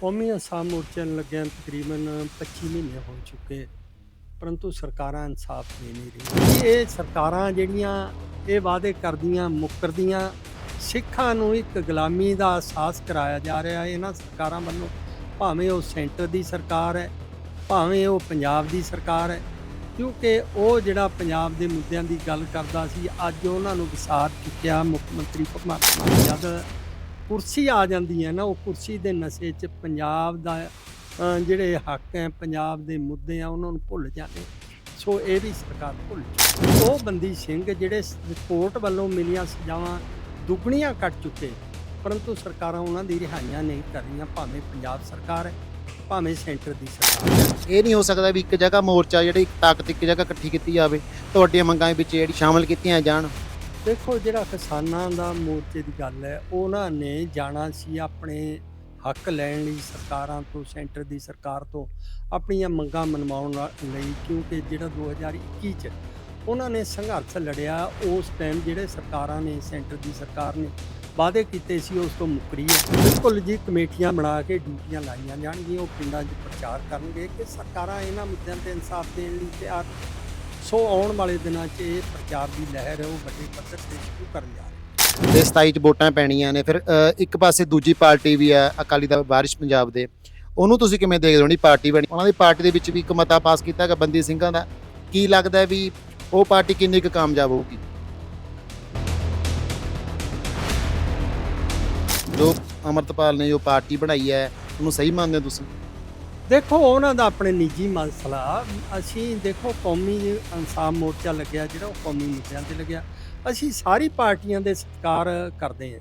ਕੌਮੀ ਅਸਾਮ ਮੋਰਚੇ ਨੂੰ ਲੱਗਿਆ ਤਕਰੀਬਨ 25 ਮਹੀਨੇ ਹੋ ਚੁੱਕੇ, ਪਰੰਤੂ ਸਰਕਾਰਾਂ ਇਨਸਾਫ ਦੇ ਨਹੀਂ ਰਹੀਆਂ। ਇਹ ਸਰਕਾਰਾਂ ਜਿਹੜੀਆਂ ਇਹ ਵਾਅਦੇ ਕਰਦੀਆਂ, ਮੁੱਕਰਦੀਆਂ, ਸਿੱਖਾਂ ਨੂੰ ਇੱਕ ਗੁਲਾਮੀ ਦਾ ਅਹਿਸਾਸ ਕਰਾਇਆ ਜਾ ਰਿਹਾ ਹੈ ਇਹਨਾਂ ਸਰਕਾਰਾਂ ਵੱਲੋਂ ਭਾਵੇਂ ਉਹ ਸੈਂਟਰ ਦੀ ਸਰਕਾਰ ਹੈ, ਭਾਵੇਂ ਉਹ ਪੰਜਾਬ ਦੀ ਸਰਕਾਰ ਹੈ, ਕਿਉਂਕਿ ਉਹ ਜਿਹੜਾ ਪੰਜਾਬ ਦੇ ਮੁੱਦਿਆਂ ਦੀ ਗੱਲ ਕਰਦਾ ਸੀ, ਅੱਜ ਉਹਨਾਂ ਨੂੰ ਵਿਸਾਰ ਚੁੱਕਿਆ ਮੁੱਖ ਮੰਤਰੀ ਭਗਵੰਤ ਮਾਨ ਜਦ ਕੁਰਸੀ ਆ ਜਾਂਦੀ ਹੈ ਨਾ ਉਹ ਕੁਰਸੀ ਦੇ ਨਸ਼ੇ 'ਚ ਪੰਜਾਬ ਦਾ ਅ, ਜਿਹੜੇ ਹੱਕ ਹੈ ਪੰਜਾਬ ਦੇ ਮੁੱਦੇ ਆ ਉਹਨਾਂ ਨੂੰ ਭੁੱਲ ਜਾਂਦੇ ਸੋ ਇਹ ਵੀ ਸਰਕਾਰ ਭੁੱਲ ਚੁੱਕੀ ਉਹ ਬੰਦੀ ਸਿੰਘ ਜਿਹੜੇ ਸ- ਕੋਰਟ ਵੱਲੋਂ ਮਿਲੀਆਂ ਸਜ਼ਾਵਾਂ ਦੁੱਗਣੀਆਂ ਕੱਟ ਚੁੱਕੇ ਪਰੰਤੂ ਸਰਕਾਰਾਂ ਉਹਨਾਂ ਦੀ ਰਿਹਾਈਆਂ ਨਹੀਂ ਕਰ ਰਹੀਆਂ ਭਾਵੇਂ ਪੰਜਾਬ ਸਰਕਾਰ ਹੈ ਭਾਵੇਂ ਸੈਂਟਰ ਦੀ ਸਰਕਾਰ ਹੈ। ਇਹ ਨਹੀਂ ਹੋ ਸਕਦਾ ਵੀ ਇੱਕ ਜਗ੍ਹਾ ਮੋਰਚਾ ਜਿਹੜੀ ਇੱਕ ਤਾਕਤ ਇੱਕ ਜਗ੍ਹਾ ਇਕੱਠੀ ਕੀਤੀ ਜਾਵੇ ਤੁਹਾਡੀਆਂ ਮੰਗਾਂ ਵਿੱਚ ਜਿਹੜੀ ਸ਼ਾਮਲ ਕੀਤੀਆਂ ਜਾਣ। ਦੇਖੋ, ਜਿਹੜਾ ਕਿਸਾਨਾਂ ਦਾ ਮੋਰਚੇ ਦੀ ਗੱਲ ਹੈ, ਉਹਨਾਂ ਨੇ ਜਾਣਾ ਸੀ ਆਪਣੇ ਹੱਕ ਲੈਣ ਲਈ ਸਰਕਾਰਾਂ ਤੋਂ, ਸੈਂਟਰ ਦੀ ਸਰਕਾਰ ਤੋਂ ਆਪਣੀਆਂ ਮੰਗਾਂ ਮਨਵਾਉਣ ਲਈ, ਕਿਉਂਕਿ ਜਿਹੜਾ 2021 ਚ ਉਹਨਾਂ ਨੇ ਸੰਘਰਸ਼ ਲੜਿਆ, ਉਸ ਟਾਈਮ ਜਿਹੜੇ ਸਰਕਾਰਾਂ ਨੇ, ਸੈਂਟਰ ਦੀ ਸਰਕਾਰ ਨੇ ਵਾਅਦੇ ਕੀਤੇ ਸੀ, ਉਸ ਤੋਂ ਮੁੱਕਰੀ ਹੈ। ਬਿਲਕੁਲ ਜੀ, ਕਮੇਟੀਆਂ ਬਣਾ ਕੇ ਡਿਊਟੀਆਂ ਲਾਈਆਂ ਜਾਣਗੀਆਂ, ਉਹ ਪਿੰਡਾਂ 'ਚ ਪ੍ਰਚਾਰ ਕਰਨਗੇ ਕਿ ਸਰਕਾਰਾਂ ਇਹਨਾਂ ਮੁੱਦਿਆਂ ਤੇ ਇਨਸਾਫ ਦੇਣ ਲਈ ਤਿਆਰ ਸੋ ਆਉਣ ਵਾਲੇ ਦਿਨਾਂ 'ਚ ਇਹ ਪ੍ਰਚਾਰ ਦੀ ਲਹਿਰ ਉਹ ਵੱਡੇ ਪੱਧਰ ਤੇ ਸ਼ੁਰੂ ਕਰਨ ਜਾ ਰਹੀ ਤੇ 27 ਚ ਵੋਟਾਂ ਪੈਣੀਆਂ ਨੇ। ਫਿਰ ਇੱਕ ਪਾਸੇ ਦੂਜੀ ਪਾਰਟੀ ਵੀ ਹੈ, ਅਕਾਲੀ ਦਲ ਵਾਰਿਸ਼ ਪੰਜਾਬ ਦੇ। ਉਹਨੂੰ ਤੁਸੀਂ ਕਿਵੇਂ ਦੇਖਦੇ ਹੋ? ਜਿਹੜੀ ਪਾਰਟੀ ਬਣੀ, ਉਹਨਾਂ ਦੀ ਪਾਰਟੀ ਦੇ ਵਿੱਚ ਵੀ ਇੱਕ ਮਤਾ ਪਾਸ ਕੀਤਾ ਹੈਗਾ ਬੰਦੀ ਸਿੰਘਾਂ ਦਾ। ਕੀ ਲੱਗਦਾ ਵੀ ਉਹ ਪਾਰਟੀ ਕਿੰਨੀ ਕੁ ਕਾਮਯਾਬ ਹੋਊਗੀ? ਜੋ ਅਮਰਤਪਾਲ ਨੇ ਜੋ ਪਾਰਟੀ ਬਣਾਈ ਹੈ, ਉਹਨੂੰ ਸਹੀ ਮੰਨਦੇ ਹੋ ਤੁਸੀਂ? ਦੇਖੋ, ਉਹਨਾਂ ਦਾ ਆਪਣੇ ਨਿੱਜੀ ਮਸਲਾ, ਅਸੀਂ ਦੇਖੋ, ਕੌਮੀ ਇਨਸਾਫ ਮੋਰਚਾ ਲੱਗਿਆ, ਜਿਹੜਾ ਉਹ ਕੌਮੀ ਮੁੱਦਿਆਂ ਤੇ ਲੱਗਿਆ। ਅਸੀਂ ਸਾਰੀ ਪਾਰਟੀਆਂ ਦੇ ਸਤਿਕਾਰ ਕਰਦੇ ਹਾਂ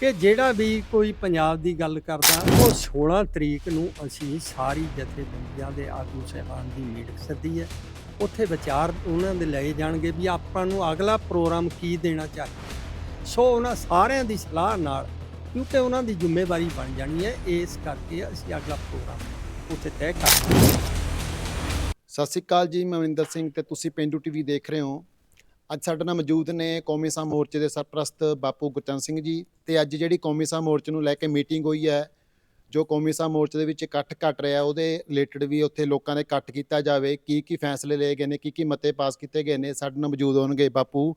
ਕਿ ਜਿਹੜਾ ਵੀ ਕੋਈ ਪੰਜਾਬ ਦੀ ਗੱਲ ਕਰਦਾ, ਉਹ 16 ਤਰੀਕ ਨੂੰ ਅਸੀਂ ਸਾਰੀ ਜਥੇਬੰਦੀਆਂ ਦੇ ਆਗੂ ਸਹਿਬਾਨ ਦੀ ਮੀਟਿੰਗ ਸੱਦੀ ਹੈ। ਉੱਥੇ ਵਿਚਾਰ ਉਹਨਾਂ ਦੇ ਲਏ ਜਾਣਗੇ ਵੀ ਆਪਾਂ ਨੂੰ ਅਗਲਾ ਪ੍ਰੋਗਰਾਮ ਕੀ ਦੇਣਾ ਚਾਹੀਦਾ। ਸੋ ਉਹਨਾਂ ਸਾਰਿਆਂ ਦੀ ਸਲਾਹ ਨਾਲ, ਕਿਉਂਕਿ ਉਹਨਾਂ ਦੀ ਜ਼ਿੰਮੇਵਾਰੀ ਬਣ ਜਾਣੀ ਹੈ, ਇਸ ਕਰਕੇ ਅਸੀਂ ਅਗਲਾ ਪ੍ਰੋਗਰਾਮ ਉੱਥੇ ਤੈਅ ਕਰ ਸਤਿ ਸ਼੍ਰੀ ਅਕਾਲ ਜੀ ਮੈਂ ਮਨਿੰਦਰ ਸਿੰਘ ਤੇ ਤੁਸੀਂ ਪਿੰਡੂ ਟੀਵੀ ਦੇਖ ਰਹੇ ਹੋ। ਅੱਜ ਸਾਡੇ ਨਾਲ ਮੌਜੂਦ ਨੇ ਕੌਮੀ ਸਾਹ ਮੋਰਚੇ ਦੇ ਸਰਪ੍ਰਸਤ ਬਾਪੂ ਗੁਰਚਰਨ ਸਿੰਘ ਜੀ ਤੇ ਅੱਜ ਜਿਹੜੀ ਕੌਮੀ ਸਾਹ ਮੋਰਚੇ ਨੂੰ ਲੈ ਕੇ ਮੀਟਿੰਗ ਹੋਈ ਹੈ ਜੋ ਕੌਮੀ ਸਾਹ ਮੋਰਚੇ ਦੇ ਵਿੱਚ ਇਕੱਠ ਘਟ ਰਿਹਾ ਉਹਦੇ ਰਿਲੇਟਡ ਵੀ ਉੱਥੇ ਲੋਕਾਂ ਦੇ ਇਕੱਠ ਕੀਤਾ ਜਾਵੇ ਕੀ ਕੀ ਫੈਸਲੇ ਲਏ ਗਏ ਨੇ ਕੀ ਕੀ ਮਤੇ ਪਾਸ ਕੀਤੇ ਗਏ ਨੇ ਸਾਡੇ ਨਾਲ ਮੌਜੂਦ ਹੋਣਗੇ ਬਾਪੂ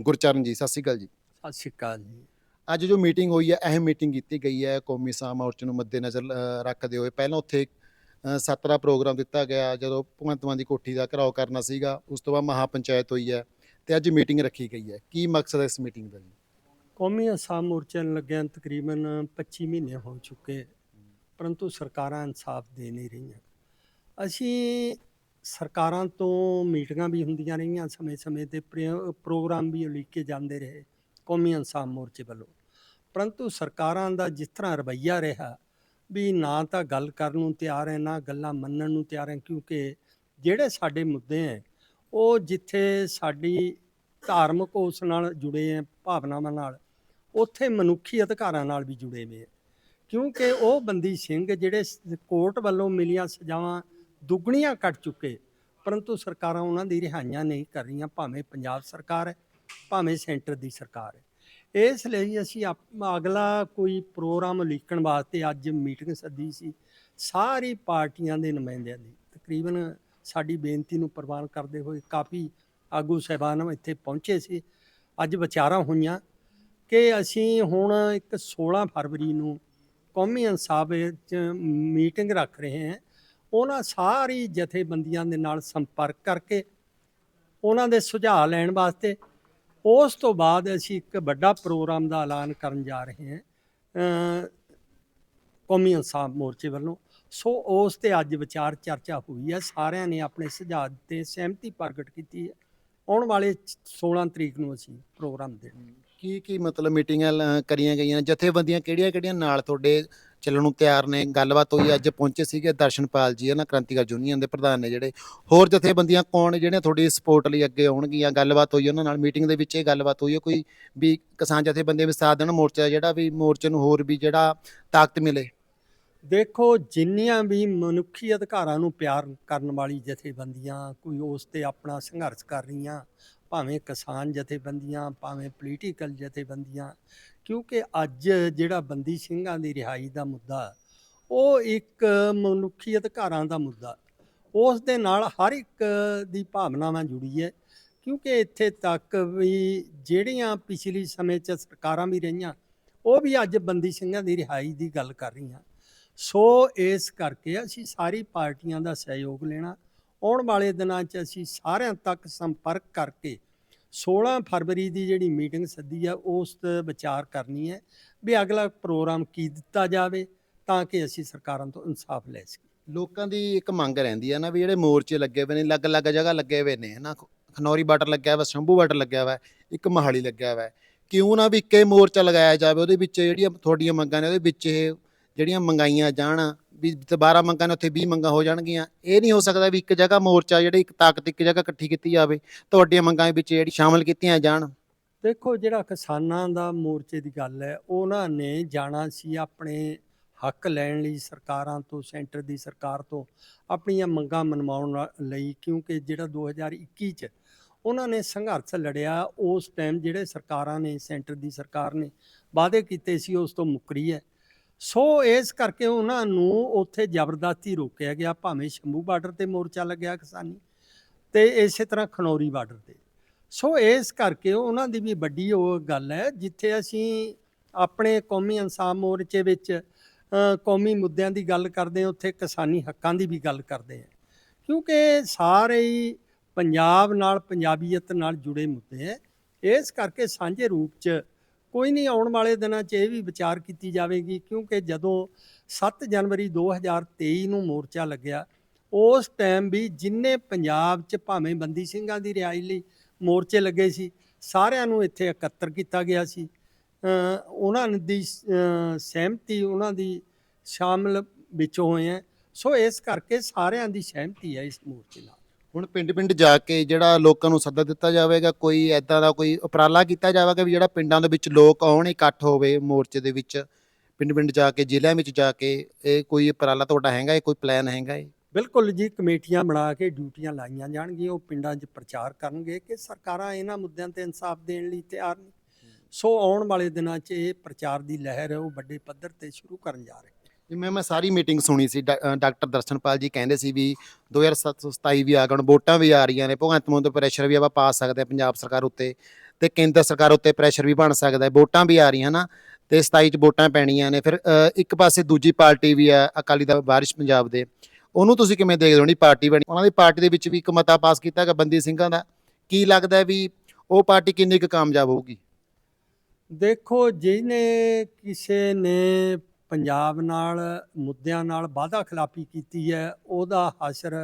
ਗੁਰਚਰਨ ਜੀ। ਸਤਿ ਸ਼੍ਰੀ ਅਕਾਲ ਜੀ। ਸਤਿ ਸ਼੍ਰੀ ਅਕਾਲ ਜੀ। ਅੱਜ ਜੋ ਮੀਟਿੰਗ ਹੋਈ ਹੈ ਅਹਿਮ ਮੀਟਿੰਗ ਕੀਤੀ ਗਈ ਹੈ ਕੌਮੀ ਸਾਹ ਮੋਰਚੇ ਨੂੰ ਮੱਦੇਨਜ਼ਰ ਰੱਖਦੇ ਹੋਏ। ਪਹਿਲਾਂ ਉੱਥੇ ਸੱਤ ਦਾ ਪ੍ਰੋਗਰਾਮ ਦਿੱਤਾ ਗਿਆ, ਜਦੋਂ ਭਗਵੰਤ ਮਾਨ ਦੀ ਕੋਠੀ ਦਾ ਘਰਾਓ ਕਰਨਾ ਸੀਗਾ, ਉਸ ਤੋਂ ਬਾਅਦ ਮਹਾ ਪੰਚਾਇਤ ਹੋਈ ਹੈ ਤੇ ਅੱਜ ਮੀਟਿੰਗ ਰੱਖੀ ਗਈ ਹੈ। ਕੀ ਮਕਸਦ ਹੈ ਇਸ ਮੀਟਿੰਗ ਦਾ ਜੀ? ਕੌਮੀ ਅਸਾਮ ਮੋਰਚੇ ਨੂੰ ਲੱਗਿਆ ਤਕਰੀਬਨ 25 ਮਹੀਨੇ ਹੋ ਚੁੱਕੇ, ਪਰੰਤੂ ਸਰਕਾਰਾਂ ਇਨਸਾਫ ਦੇ ਨਹੀਂ ਰਹੀਆਂ। ਅਸੀਂ ਸਰਕਾਰਾਂ ਤੋਂ ਮੀਟਿੰਗਾਂ ਵੀ ਹੁੰਦੀਆਂ ਰਹੀਆਂ ਸਮੇਂ-ਸਮੇਂ ਤੇ, ਪ੍ਰਿਆ- ਪ੍ਰੋਗਰਾਮ ਵੀ ਉਲੀਕੇ ਜਾਂਦੇ ਰਹੇ ਕੌਮੀ ਇਨਸਾਫ ਮੋਰਚੇ ਵੱਲੋਂ। ਪਰੰਤੂ ਸਰਕਾਰਾਂ ਦਾ ਜਿਸ ਤਰ੍ਹਾਂ ਰਵੱਈਆ ਰਿਹਾ ਵੀ ਨਾ ਤਾਂ ਗੱਲ ਕਰਨ ਨੂੰ ਤਿਆਰ ਹੈ, ਨਾ ਗੱਲਾਂ ਮੰਨਣ ਨੂੰ ਤਿਆਰ ਹੈ, ਕਿਉਂਕਿ ਜਿਹੜੇ ਸਾਡੇ ਮੁੱਦੇ ਹੈ, ਉਹ ਜਿੱਥੇ ਸਾਡੀ ਧਾਰਮਿਕ ਉਸ ਨਾਲ ਜੁੜੇ ਹੈ, ਭਾਵਨਾਵਾਂ ਨਾਲ, ਉੱਥੇ ਮਨੁੱਖੀ ਅਧਿਕਾਰਾਂ ਨਾਲ ਵੀ ਜੁੜੇ ਹੋਏ ਹੈ। ਕਿਉਂਕਿ ਉਹ ਬੰਦੀ ਸਿੰਘ ਜਿਹੜੇ ਕੋਰਟ ਵੱਲੋਂ ਮਿਲੀਆਂ ਸਜ਼ਾਵਾਂ ਦੁੱਗਣੀਆਂ ਕੱਟ ਚੁੱਕੇ, ਪਰੰਤੂ ਸਰਕਾਰਾਂ ਉਹਨਾਂ ਦੀ ਰਿਹਾਈਆਂ ਨਹੀਂ ਕਰ ਰਹੀਆਂ, ਭਾਵੇਂ ਪੰਜਾਬ ਸਰਕਾਰ ਹੈ, ਭਾਵੇਂ ਸੈਂਟਰ ਦੀ ਸਰਕਾਰ ਹੈ। ਇਸ ਲਈ ਅਸੀਂ ਆਪ- ਅਗਲਾ ਕੋਈ ਪ੍ਰੋਗਰਾਮ ਉਲੀਕਣ ਵਾਸਤੇ ਅੱਜ ਮੀਟਿੰਗ ਸੱਦੀ ਸੀ। ਸਾਰੀ ਪਾਰਟੀਆਂ ਦੇ ਨੁਮਾਇੰਦਿਆਂ ਦੀ। ਤਕਰੀਬਨ ਸਾਡੀ ਬੇਨਤੀ ਨੂੰ ਪ੍ਰਵਾਨ ਕਰਦੇ ਹੋਏ ਕਾਫੀ ਆਗੂ ਸਹਿਬਾਨ ਇੱਥੇ ਪਹੁੰਚੇ ਸੀ। ਅੱਜ ਵਿਚਾਰਾਂ ਹੋਈਆਂ ਕਿ ਅਸੀਂ ਹੁਣ ਇੱਕ 16 ਫਰਵਰੀ ਨੂੰ ਕੌਮੀ ਇਨਸਾਫ ਵਿੱਚ ਮੀਟਿੰਗ ਰੱਖ ਰਹੇ ਹਾਂ। ਉਹਨਾਂ ਸਾਰੀ ਜਥੇਬੰਦੀਆਂ ਦੇ ਨਾਲ ਸੰਪਰਕ ਕਰਕੇ ਉਹਨਾਂ ਦੇ ਸੁਝਾਅ ਲੈਣ ਵਾਸਤੇ ਉਸ ਤੋਂ ਬਾਅਦ ਅਸੀਂ ਇੱਕ ਵੱਡਾ ਪ੍ਰੋਗਰਾਮ ਦਾ ਐਲਾਨ ਕਰਨ ਜਾ ਰਹੇ ਹਾਂ ਕੌਮੀ ਇਨਸਾਫ ਮੋਰਚੇ ਵੱਲੋਂ। ਸੋ ਉਸ ਤੇ ਅੱਜ ਵਿਚਾਰ ਚਰਚਾ ਹੋਈ ਹੈ। ਸਾਰਿਆਂ ਨੇ ਆਪਣੇ ਸੁਝਾਅ ਤੇ ਸਹਿਮਤੀ ਪ੍ਰਗਟ ਕੀਤੀ ਹੈ। ਆਉਣ ਵਾਲੇ 16 ਤਰੀਕ ਨੂੰ ਅਸੀਂ ਪ੍ਰੋਗਰਾਮ ਦੇਣਾ ਕੀ ਕੀ ਮਤਲਬ ਮੀਟਿੰਗਾਂ ਲ- ਕਰੀਆਂ ਗਈਆਂ? ਜਥੇਬੰਦੀਆਂ ਕਿਹੜੀਆਂ ਕਿਹੜੀਆਂ ਨਾਲ ਤੁਹਾਡੇ ਚੱਲਣ ਨੂੰ ਤਿਆਰ ਨੇ। ਗੱਲਬਾਤ ਹੋਈ ਅੱਜ ਪਹੁੰਚੇ ਸੀਗੇ ਦਰਸ਼ਨਪਾਲ ਜੀ ਇਹਨਾਂ ਕ੍ਰਾਂਤੀਕਾਰ ਯੂਨੀਅਨ ਦੇ ਪ੍ਰਧਾਨ ਨੇ ਜਿਹੜੇ। ਹੋਰ ਜਥੇਬੰਦੀਆਂ ਕੌਣ ਨੇ ਜਿਹੜੀਆਂ ਤੁਹਾਡੀ ਸਪੋਰਟ ਲਈ ਅੱਗੇ ਆਉਣਗੀਆਂ? ਗੱਲਬਾਤ ਹੋਈ ਉਹਨਾਂ ਨਾਲ, ਮੀਟਿੰਗ ਦੇ ਵਿੱਚ ਇਹ ਗੱਲਬਾਤ ਹੋਈ। ਹੈ ਕੋਈ ਵੀ ਕਿਸਾਨ ਜਥੇਬੰਦੀਆਂ ਵੀ ਸਾਥ ਦੇਣ ਮੋਰਚਾ ਜਿਹੜਾ, ਵੀ ਮੋਰਚੇ ਨੂੰ ਹੋਰ ਵੀ ਜਿਹੜਾ ਤਾਕਤ ਮਿਲੇ? ਦੇਖੋ, ਜਿੰਨੀਆਂ ਵੀ ਮਨੁੱਖੀ ਅਧਿਕਾਰਾਂ ਨੂੰ ਪਿਆਰ ਕਰਨ ਵਾਲੀ ਜਥੇਬੰਦੀਆਂ ਕੋਈ ਉਸ ਤੇ ਆਪਣਾ ਸੰਘਰਸ਼ ਕਰ ਰਹੀਆਂ ਭਾਵੇਂ ਕਿਸਾਨ ਜਥੇਬੰਦੀਆਂ, ਭਾਵੇਂ ਪੋਲੀਟੀਕਲ ਜਥੇਬੰਦੀਆਂ, ਕਿਉਂਕਿ ਅੱਜ ਜਿਹੜਾ ਬੰਦੀ ਸਿੰਘਾਂ ਦੀ ਰਿਹਾਈ ਦਾ ਮੁੱਦਾ, ਉਹ ਇੱਕ ਮਨੁੱਖੀ ਅਧਿਕਾਰਾਂ ਦਾ ਮੁੱਦਾ। ਉਸ ਦੇ ਨਾਲ ਹਰ ਇੱਕ ਦੀ ਭਾਵਨਾਵਾਂ ਜੁੜੀ ਹੈ, ਕਿਉਂਕਿ ਇੱਥੇ ਤੱਕ ਵੀ ਜਿਹੜੀਆਂ ਪਿਛਲੀ ਸਮੇਂ 'ਚ ਸਰਕਾਰਾਂ ਵੀ ਰਹੀਆਂ, ਉਹ ਵੀ ਅੱਜ ਬੰਦੀ ਸਿੰਘਾਂ ਦੀ ਰਿਹਾਈ ਦੀ ਗੱਲ ਕਰ ਰਹੀਆਂ। ਸੋ ਇਸ ਕਰਕੇ ਅਸੀਂ ਸਾਰੀ ਪਾਰਟੀਆਂ ਦਾ ਸਹਿਯੋਗ ਲੈਣਾ ਆਉਣ ਵਾਲੇ ਦਿਨਾਂ 'ਚ ਅਸੀਂ ਸਾਰਿਆਂ ਤੱਕ ਸੰਪਰਕ ਕਰਕੇ 16 ਫਰਵਰੀ ਦੀ ਜਿਹੜੀ ਮੀਟਿੰਗ ਸੱਦੀ ਆ, ਉਸ ਤੇ ਵਿਚਾਰ ਕਰਨੀ ਹੈ ਵੀ ਅਗਲਾ ਪ੍ਰੋਗਰਾਮ ਕੀ ਦਿੱਤਾ ਜਾਵੇ ਤਾਂ ਕਿ ਅਸੀਂ ਸਰਕਾਰਾਂ ਤੋਂ ਇਨਸਾਫ ਲੈ ਸਕੀਏ। ਲੋਕਾਂ ਦੀ ਇੱਕ ਮੰਗ ਰਹਿੰਦੀ ਹੈ ਨਾ ਵੀ ਜਿਹੜੇ ਮੋਰਚੇ ਲੱਗੇ ਹੋਏ ਨੇ, ਅਲੱਗ-ਅਲੱਗ ਜਗ੍ਹਾ ਲੱਗੇ ਹੋਏ ਨੇ, ਹਨਾ? ਖਨੌਰੀ ਬਾਰਡਰ ਲੱਗਿਆ ਵਾ ਸ਼ੰਭੂ ਬਾਰਡਰ ਲੱਗਿਆ ਵਾ ਇੱਕ ਮਹਾਲੀ ਲੱਗਿਆ ਵਾ ਕਿਉਂ ਨਾ ਵੀ ਇੱਕੇ ਮੋਰਚਾ ਲਗਾਇਆ ਜਾਵੇ, ਉਹਦੇ ਵਿੱਚ ਜਿਹੜੀਆਂ ਤੁਹਾਡੀਆਂ ਮੰਗਾਂ ਨੇ, ਉਹਦੇ ਵਿੱਚ ਇਹ ਜਿਹੜੀਆਂ ਮੰਗਾਈਆਂ ਜਾਣ ਵੀ ਜਿੱਥੇ 12 ਮੰਗਾਂ ਨੇ ਉੱਥੇ 20 ਮੰਗਾਂ ਹੋ ਜਾਣਗੀਆਂ। ਇਹ ਨਹੀਂ ਹੋ ਸਕਦਾ ਵੀ ਇੱਕ ਜਗ੍ਹਾ ਮੋਰਚਾ ਜਿਹੜੀ ਇੱਕ ਤਾਕਤ ਇੱਕ ਜਗ੍ਹਾ ਇਕੱਠੀ ਕੀਤੀ ਜਾਵੇ, ਤੁਹਾਡੀਆਂ ਮੰਗਾਂ ਵਿੱਚ ਜਿਹੜੀ ਸ਼ਾਮਲ ਕੀਤੀਆਂ ਜਾਣ। ਦੇਖੋ, ਜਿਹੜਾ ਕਿਸਾਨਾਂ ਦਾ ਮੋਰਚੇ ਦੀ ਗੱਲ ਹੈ, ਉਹਨਾਂ ਨੇ ਜਾਣਾ ਸੀ ਆਪਣੇ ਹੱਕ ਲੈਣ ਲਈ ਸਰਕਾਰਾਂ ਤੋਂ, ਸੈਂਟਰ ਦੀ ਸਰਕਾਰ ਤੋਂ ਆਪਣੀਆਂ ਮੰਗਾਂ ਮਨਵਾਉਣ ਲਈ, ਕਿਉਂਕਿ ਜਿਹੜਾ 2021 ਚ ਉਹਨਾਂ ਨੇ ਸੰਘਰਸ਼ ਲੜਿਆ, ਉਸ ਟਾਈਮ ਜਿਹੜੇ ਸਰਕਾਰਾਂ ਨੇ, ਸੈਂਟਰ ਦੀ ਸਰਕਾਰ ਨੇ ਵਾਅਦੇ ਕੀਤੇ ਸੀ, ਉਸ ਤੋਂ ਮੁੱਕਰੀ ਹੈ। ਸੋ ਇਸ ਕਰਕੇ ਉਹਨਾਂ ਨੂੰ ਉੱਥੇ ਜ਼ਬਰਦਸਤੀ ਰੋਕਿਆ ਗਿਆ, ਭਾਵੇਂ ਸ਼ੰਭੂ ਬਾਰਡਰ ਤੇ ਮੋਰਚਾ ਲੱਗਿਆ ਕਿਸਾਨੀ ਤੇ ਇਸੇ ਤਰ੍ਹਾਂ ਖਨੌਰੀ ਬਾਰਡਰ ਤੇ। ਸੋ ਇਸ ਕਰਕੇ ਉਹਨਾਂ ਦੀ ਵੀ ਵੱਡੀ ਉਹ ਗੱਲ ਹੈ, ਜਿੱਥੇ ਅਸੀਂ ਆਪਣੇ ਕੌਮੀ ਇਨਸਾਫ ਮੋਰਚੇ ਵਿੱਚ ਕੌਮੀ ਮੁੱਦਿਆਂ ਦੀ ਗੱਲ ਕਰਦੇ ਹਾਂ, ਉੱਥੇ ਕਿਸਾਨੀ ਹੱਕਾਂ ਦੀ ਵੀ ਗੱਲ ਕਰਦੇ ਹਾਂ। ਕਿਉਂਕਿ ਸਾਰੇ ਹੀ ਪੰਜਾਬ ਨਾਲ, ਪੰਜਾਬੀਅਤ ਨਾਲ ਜੁੜੇ ਮੁੱਦੇ ਹੈ। ਇਸ ਕਰਕੇ ਸਾਂਝੇ ਰੂਪ 'ਚ ਕੋਈ ਨਹੀਂ ਆਉਣ ਵਾਲੇ ਦਿਨਾਂ 'ਚ ਇਹ ਵੀ ਵਿਚਾਰ ਕੀਤੀ ਜਾਵੇਗੀ, ਕਿਉਂਕਿ ਜਦੋਂ 7 ਜਨਵਰੀ 2023 ਨੂੰ ਮੋਰਚਾ ਲੱਗਿਆ, ਉਸ ਟਾਈਮ ਵੀ ਜਿੰਨੇ ਪੰਜਾਬ 'ਚ ਭਾਵੇਂ ਬੰਦੀ ਸਿੰਘਾਂ ਦੀ ਰਿਹਾਈ ਲਈ ਮੋਰਚੇ ਲੱਗੇ ਸੀ, ਸਾਰਿਆਂ ਨੂੰ ਇੱਥੇ ਇਕੱਤਰ ਕੀਤਾ ਗਿਆ ਸੀ। ਉਹਨਾਂ ਦੀ ਸਹਿਮਤੀ ਉਹਨਾਂ ਦੀ ਸ਼ਾਮਲ ਵਿੱਚ ਹੋਏ ਹੈ। ਸੋ ਇਸ ਕਰਕੇ ਸਾਰਿਆਂ ਦੀ ਸਹਿਮਤੀ ਹੈ ਇਸ ਮੋਰਚੇ ਨਾਲ। ਹੁਣ ਪਿੰਡ-ਪਿੰਡ ਜਾ ਕੇ ਜਿਹੜਾ ਲੋਕਾਂ ਨੂੰ ਸੱਦਾ ਦਿੱਤਾ ਜਾਵੇਗਾ ਕੋਈ ਐਦਾਂ ਦਾ ਕੋਈ ਉਪਰਾਲਾ ਕੀਤਾ ਜਾਵੇਗਾ ਵੀ ਜਿਹੜਾ ਪਿੰਡਾਂ ਦੇ ਵਿੱਚ ਲੋਕ ਆਉਣ ਇਕੱਠ ਹੋਵੇ ਮੋਰਚੇ ਦੇ ਵਿੱਚ ਪਿੰਡ-ਪਿੰਡ ਜਾ ਕੇ ਜ਼ਿਲ੍ਹਿਆਂ ਵਿੱਚ ਜਾ ਕੇ ਇਹ ਕੋਈ ਉਪਰਾਲਾ ਤੁਹਾਡਾ ਹੈਗਾ ਇਹ ਕੋਈ ਪਲਾਨ ਹੈਗਾ ਇਹ? ਬਿਲਕੁਲ ਜੀ ਕਮੇਟੀਆਂ ਬਣਾ ਕੇ ਡਿਊਟੀਆਂ ਲਾਈਆਂ ਜਾਣਗੀਆਂ ਉਹ ਪਿੰਡਾਂ 'ਚ ਪ੍ਰਚਾਰ ਕਰਨਗੇ ਕਿ ਸਰਕਾਰਾਂ ਇਹਨਾਂ ਮੁੱਦਿਆਂ ਤੇ ਇਨਸਾਫ ਦੇਣ ਲਈ ਤਿਆਰ ਨੇ। ਸੋ ਆਉਣ ਵਾਲੇ ਦਿਨਾਂ 'ਚ ਇਹ ਪ੍ਰਚਾਰ ਦੀ ਲਹਿਰ ਉਹ ਵੱਡੇ ਪੱਧਰ ਤੇ ਸ਼ੁਰੂ ਕਰਨ ਜਾ ਰਹੀ ਜਿਵੇਂ ਮੈਂ ਸਾਰੀ ਮੀਟਿੰਗ ਸੁਣੀ ਸੀ ਡਾ- ਅ, ਡਾਕਟਰ ਦਰਸ਼ਨਪਾਲ ਜੀ ਕਹਿੰਦੇ ਸੀ ਵੀ 2027 ਵੀ ਆ ਗਏ ਹੁਣ ਵੋਟਾਂ ਵੀ ਆ ਰਹੀਆਂ ਨੇ ਭਗਵੰਤ ਮਾਨ ਤੋਂ ਪ੍ਰੈਸ਼ਰ ਵੀ ਆਪਾਂ ਪਾ ਸਕਦੇ ਹਾਂ ਪੰਜਾਬ ਸਰਕਾਰ ਉੱਤੇ ਤੇ ਕੇਂਦਰ ਸਰਕਾਰ ਉੱਤੇ ਪ੍ਰੈਸ਼ਰ ਵੀ ਬਣ ਸਕਦਾ ਹੈ ਵੋਟਾਂ ਵੀ ਆ ਰਹੀਆਂ ਨਾ ਤੇ 27 ਚ ਵੋਟਾਂ ਪੈਣੀਆਂ ਨੇ ਫਿਰ ਅ, ਇੱਕ ਪਾਸੇ ਦੂਜੀ ਪਾਰਟੀ ਵੀ ਆ ਅਕਾਲੀ ਦਲ ਵਾਰਿਸ਼ ਪੰਜਾਬ ਦੇ ਉਹਨੂੰ ਤੁਸੀਂ ਕਿਵੇਂ ਦੇਖਦੇ ਹੋ ਜਿਹੜੀ ਪਾਰਟੀ ਬਣੀ ਉਹਨਾਂ ਦੀ ਪਾਰਟੀ ਦੇ ਵਿੱਚ ਵੀ ਇੱਕ ਮਤਾ ਪਾਸ ਕੀਤਾ ਗਿਆ ਬੰਦੀ ਸਿੰਘਾਂ ਦਾ ਕੀ ਲੱਗਦਾ ਹੈ ਵੀ ਉਹ ਪਾਰਟੀ ਕਿੰਨੀ ਕੁ ਕਾਮਯਾਬ ਹੋਊਗੀ? ਦੇਖੋ ਜਿਹਨੇ ਕਿਸੇ ਨੇ ਪੰਜਾਬ ਨਾਲ ਮੁੱਦਿਆਂ ਨਾਲ ਵਾਅਦਾ ਖਿਲਾਫੀ ਕੀਤੀ ਹੈ ਉਹਦਾ ਹਾਸ਼ਰ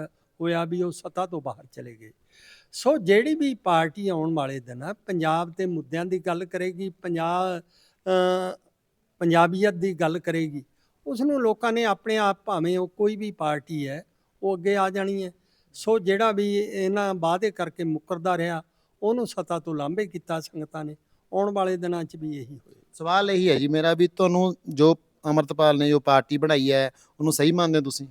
ਹੋਇਆ ਵੀ ਉਹ ਸੱਤਾ ਤੋਂ ਬਾਹਰ ਚਲੇ ਗਏ। ਸੋ ਜਿਹੜੀ ਵੀ ਪਾਰਟੀ ਆਉਣ ਵਾਲੇ ਦਿਨ ਆ, ਪੰਜਾਬ ਦੇ ਮੁੱਦਿਆਂ ਦੀ ਗੱਲ ਕਰੇਗੀ ਪੰਜਾਬ ਪੰਜਾਬੀਅਤ ਦੀ ਗੱਲ ਕਰੇਗੀ ਉਸ ਨੂੰ ਲੋਕਾਂ ਨੇ ਆਪਣੇ ਆਪ ਭਾਵੇਂ ਉਹ ਕੋਈ ਵੀ ਪਾਰਟੀ ਹੈ ਉਹ ਅੱਗੇ ਆ ਜਾਣੀ ਹੈ। ਸੋ ਜਿਹੜਾ ਵੀ ਇਹਨਾਂ ਵਾਅਦੇ ਕਰਕੇ ਮੁੱਕਰਦਾ ਰਿਹਾ ਉਹਨੂੰ ਸਤਾ ਤੋਂ ਲਾਂਭੇ ਕੀਤਾ ਸੰਗਤਾਂ ਨੇ। ਆਉਣ ਵਾਲੇ ਦਿਨਾਂ 'ਚ ਵੀ ਇਹੀ ਹੋਏ ਸਵਾਲ ਇਹੀ ਹੈ ਜੀ ਮੇਰਾ ਵੀ ਤੁਹਾਨੂੰ ਜੋ ਅਮਰਤਪਾਲ ਨੇ ਜੋ ਪਾਰਟੀ ਬਣਾਈ ਹੈ, ਉਹਨੂੰ ਸਹੀ ਮੰਨਦੇ ਹੋ ਤੁਸੀਂ?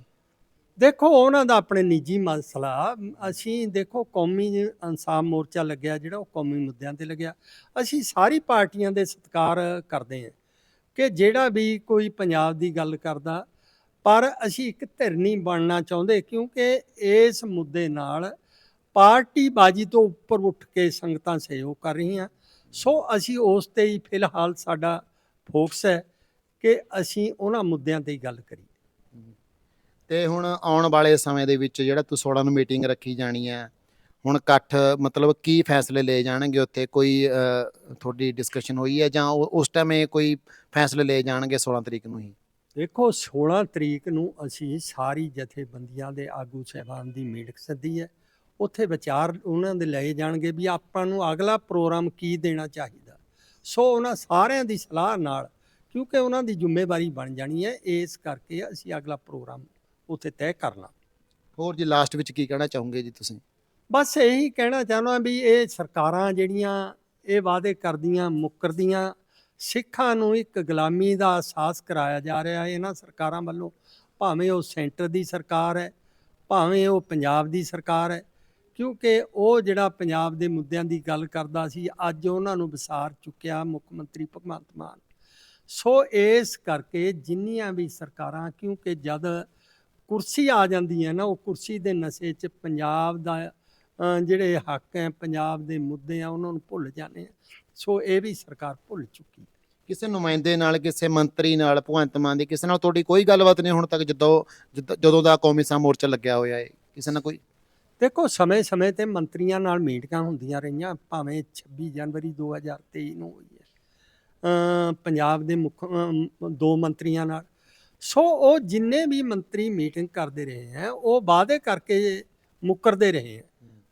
ਦੇਖੋ, ਉਹਨਾਂ ਦਾ ਆਪਣੇ ਨਿੱਜੀ ਮਸਲਾ, ਅਸੀਂ ਦੇਖੋ ਕੌਮੀ ਇਨਸਾਫ ਮੋਰਚਾ ਲੱਗਿਆ ਜਿਹੜਾ, ਉਹ ਕੌਮੀ ਮੁੱਦਿਆਂ ਤੇ ਲੱਗਿਆ। ਅਸੀਂ ਸਾਰੀ ਪਾਰਟੀਆਂ ਦੇ ਸਤਿਕਾਰ ਕਰਦੇ ਹਾਂ ਕਿ ਜਿਹੜਾ ਵੀ ਕੋਈ ਪੰਜਾਬ ਦੀ ਗੱਲ ਕਰਦਾ, ਪਰ ਅਸੀਂ ਇੱਕ ਧਿਰ ਨਹੀਂ ਬਣਨਾ ਚਾਹੁੰਦੇ ਕਿਉਂਕਿ ਇਸ ਮੁੱਦੇ ਨਾਲ ਪਾਰਟੀ ਬਾਜੀ ਤੋਂ ਉੱਪਰ ਉੱਠ ਕੇ ਸੰਗਤਾਂ ਸਹਿਯੋਗ ਕਰ ਰਹੀਆਂ। ਸੋ ਅਸੀਂ ਉਸ ਤੇ ਹੀ ਫਿਲਹਾਲ ਸਾਡਾ ਫੋਕਸ ਹੈ। ਕਿ ਅਸੀਂ ਉਹਨਾਂ ਮੁੱਦਿਆਂ ਤੇ ਹੀ ਗੱਲ ਕਰੀਏ। ਤੇ ਹੁਣ ਆਉਣ ਵਾਲੇ ਸਮੇਂ ਦੇ ਵਿੱਚ ਜਿਹੜਾ ਤੁਸੀਂ 16 ਨੂੰ ਮੀਟਿੰਗ ਰੱਖੀ ਜਾਣੀ ਹੈ ਹੁਣ ਇਕੱਠ ਮਤਲਬ ਕੀ ਫੈਸਲੇ ਲਏ ਜਾਣਗੇ ਉੱਥੇ? ਕੋਈ ਤੁਹਾਡੀ ਡਿਸਕਸ਼ਨ ਹੋਈ ਹੈ ਜਾਂ ਉਸ ਟਾਈਮ ਕੋਈ ਫੈਸਲੇ ਲਏ ਜਾਣਗੇ 16 ਤਰੀਕ ਨੂੰ ਹੀ? ਦੇਖੋ 16 ਤਰੀਕ ਨੂੰ ਅਸੀਂ ਸਾਰੀ ਜਥੇਬੰਦੀਆਂ ਦੇ ਆਗੂ ਸਹਿਬਾਨ ਦੀ ਮੀਟਿੰਗ ਸੱਦੀ ਹੈ। ਉੱਥੇ ਵਿਚਾਰ ਉਹਨਾਂ ਦੇ ਲਏ ਜਾਣਗੇ ਵੀ ਆਪਾਂ ਨੂੰ ਅਗਲਾ ਪ੍ਰੋਗਰਾਮ ਕੀ ਦੇਣਾ ਚਾਹੀਦਾ? ਸੋ ਉਹਨਾਂ ਸਾਰਿਆਂ ਦੀ ਸਲਾਹ ਨਾਲ ਕਿਉਂਕਿ ਉਹਨਾਂ ਦੀ ਜ਼ਿੰਮੇਵਾਰੀ ਬਣ ਜਾਣੀ ਹੈ ਇਸ ਕਰਕੇ ਅਸੀਂ ਅਗਲਾ ਪ੍ਰੋਗਰਾਮ ਉੱਥੇ ਤੈਅ ਕਰਨਾ। ਹੋਰ ਜੀ ਲਾਸਟ ਵਿੱਚ ਕੀ ਕਹਿਣਾ ਚਾਹੋਗੇ ਜੀ ਤੁਸੀਂ? ਬਸ ਇਹੀ ਕਹਿਣਾ ਚਾਹੁੰਦਾ ਵੀ ਇਹ ਸਰਕਾਰਾਂ ਜਿਹੜੀਆਂ ਇਹ ਵਾਅਦੇ ਕਰਦੀਆਂ ਮੁੱਕਰਦੀਆਂ ਸਿੱਖਾਂ ਨੂੰ ਇੱਕ ਗੁਲਾਮੀ ਦਾ ਅਹਿਸਾਸ ਕਰਾਇਆ ਜਾ ਰਿਹਾ ਹੈ। ਇਹਨਾਂ ਸਰਕਾਰਾਂ ਵੱਲੋਂ ਭਾਵੇਂ ਉਹ ਸੈਂਟਰ ਦੀ ਸਰਕਾਰ ਹੈ ਭਾਵੇਂ ਉਹ ਪੰਜਾਬ ਦੀ ਸਰਕਾਰ ਹੈ ਕਿਉਂਕਿ ਉਹ ਜਿਹੜਾ ਪੰਜਾਬ ਦੇ ਮੁੱਦਿਆਂ ਦੀ ਗੱਲ ਕਰਦਾ ਸੀ ਅੱਜ ਉਹਨਾਂ ਨੂੰ ਵਿਸਾਰ ਚੁੱਕਿਆ ਮੁੱਖ ਮੰਤਰੀ ਭਗਵੰਤ ਮਾਨ। ਸੋ ਇਸ ਕਰਕੇ ਜਿੰਨੀਆਂ ਵੀ ਸਰਕਾਰਾਂ ਕਿਉਂਕਿ ਜਦ ਕੁਰਸੀ ਆ ਜਾਂਦੀ ਹੈ ਨਾ ਉਹ ਕੁਰਸੀ ਦੇ ਨਸ਼ੇ 'ਚ ਪੰਜਾਬ ਦਾ ਜਿਹੜੇ ਹੱਕ ਹੈ ਪੰਜਾਬ ਦੇ ਮੁੱਦੇ ਆ ਉਹਨਾਂ ਨੂੰ ਭੁੱਲ ਜਾਂਦੇ ਆ। ਸੋ ਇਹ ਵੀ ਸਰਕਾਰ ਭੁੱਲ ਚੁੱਕੀ ਹੈ। ਕਿਸੇ ਨੁਮਾਇੰਦੇ ਨਾਲ ਕਿਸੇ ਮੰਤਰੀ ਨਾਲ ਭਗਵੰਤ ਮਾਨ ਦੀ ਕਿਸੇ ਨਾਲ ਤੁਹਾਡੀ ਕੋਈ ਗੱਲਬਾਤ ਨਹੀਂ ਹੁਣ ਤੱਕ ਜਦੋਂ ਜਿੱਦ- ਦਾ ਕੌਮੀ ਸਾਹ ਮੋਰਚਾ ਲੱਗਿਆ ਹੋਇਆ ਹੈ? ਕਿਸੇ ਨਾਲ ਕੋਈ? ਦੇਖੋ ਸਮੇਂ-ਸਮੇਂ ਤੇ ਮੰਤਰੀਆਂ ਨਾਲ ਮੀਟਿੰਗਾਂ ਹੁੰਦੀਆਂ ਰਹੀਆਂ ਭਾਵੇਂ 26 ਜਨਵਰੀ 2023 ਨੂੰ ਹੋਈ ਪੰਜਾਬ ਦੇ ਮੁੱਖ ਦੋ ਮੰਤਰੀਆਂ ਨਾਲ। ਸੋ ਉਹ ਜਿੰਨੇ ਵੀ ਮੰਤਰੀ ਮੀਟਿੰਗ ਕਰਦੇ ਰਹੇ ਹੈ ਉਹ ਵਾਅਦੇ ਕਰਕੇ ਮੁੱਕਰਦੇ ਰਹੇ ਹੈ।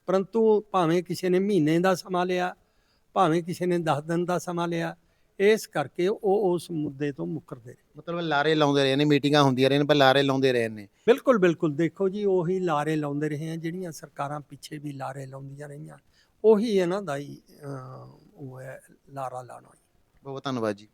ਪਰੰਤੂ ਭਾਵੇਂ ਕਿਸੇ ਨੇ ਮਹੀਨੇ ਦਾ ਸਮਾਂ ਲਿਆ ਭਾਵੇਂ ਕਿਸੇ ਨੇ 10 ਦਿਨ ਦਾ ਸਮਾਂ ਲਿਆ ਇਸ ਕਰਕੇ ਉਹ ਉਸ ਮੁੱਦੇ ਤੋਂ ਮੁੱਕਰਦੇ ਰਹੇ। ਮਤਲਬ ਲਾਰੇ ਲਾਉਂਦੇ ਰਹੇ ਨੇ ਮੀਟਿੰਗਾਂ ਹੁੰਦੀਆਂ ਰਹੇ ਨੇ ਪਰ ਲਾਰੇ ਲਾਉਂਦੇ ਰਹੇ ਨੇ। ਬਿਲਕੁਲ ਬਿਲਕੁਲ। ਦੇਖੋ ਜੀ ਉਹੀ ਲਾਰੇ ਲਾਉਂਦੇ ਰਹੇ ਆ ਜਿਹੜੀਆਂ ਸਰਕਾਰਾਂ ਪਿੱਛੇ ਵੀ ਲਾਰੇ ਲਾਉਂਦੀਆਂ ਰਹੀਆਂ। ਉਹੀ ਇਹਨਾਂ ਦਾ ਹੀ ਉਹ ਹੈ ਲਾਰਾ ਲਾਣਾ ਬਹੁਤ ਧੰਨਵਾਦ ਜੀ।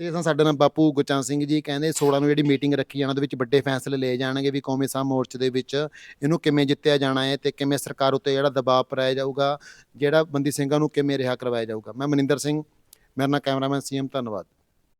ਤੇ ਇਸ ਸਾਡੇ ਨਾਲ ਬਾਪੂ ਗੁਰਚਰਨ ਸਿੰਘ ਜੀ ਕਹਿੰਦੇ 16 ਨੂੰ ਜਿਹੜੀ ਮੀਟਿੰਗ ਰੱਖੀ ਜਾਣਾ ਉਹਦੇ ਵਿੱਚ ਵੱਡੇ ਫੈਸਲੇ ਲਏ ਜਾਣਗੇ ਵੀ ਕੌਮੀ ਸਾਹ ਮੋਰਚੇ ਦੇ ਵਿੱਚ ਇਹਨੂੰ ਕਿਵੇਂ ਜਿੱਤਿਆ ਜਾਣਾ ਹੈ ਤੇ ਕਿਵੇਂ ਸਰਕਾਰ ਉੱਤੇ ਜਿਹੜਾ ਦਬਾਅ ਪਾਇਆ ਜਾਊਗਾ, ਜਿਹੜਾ ਬੰਦੀ ਸਿੰਘਾਂ ਨੂੰ ਕਿਵੇਂ ਰਿਹਾ ਕਰਵਾਇਆ ਜਾਊਗਾ। ਮੈਂ ਮਨਿੰਦਰ ਸਿੰਘ, ਮੇਰਾ ਨਾਮ ਕੈਮਰਾਮੈਨ ਸੀਐਮ, ਧੰਨਵਾਦ।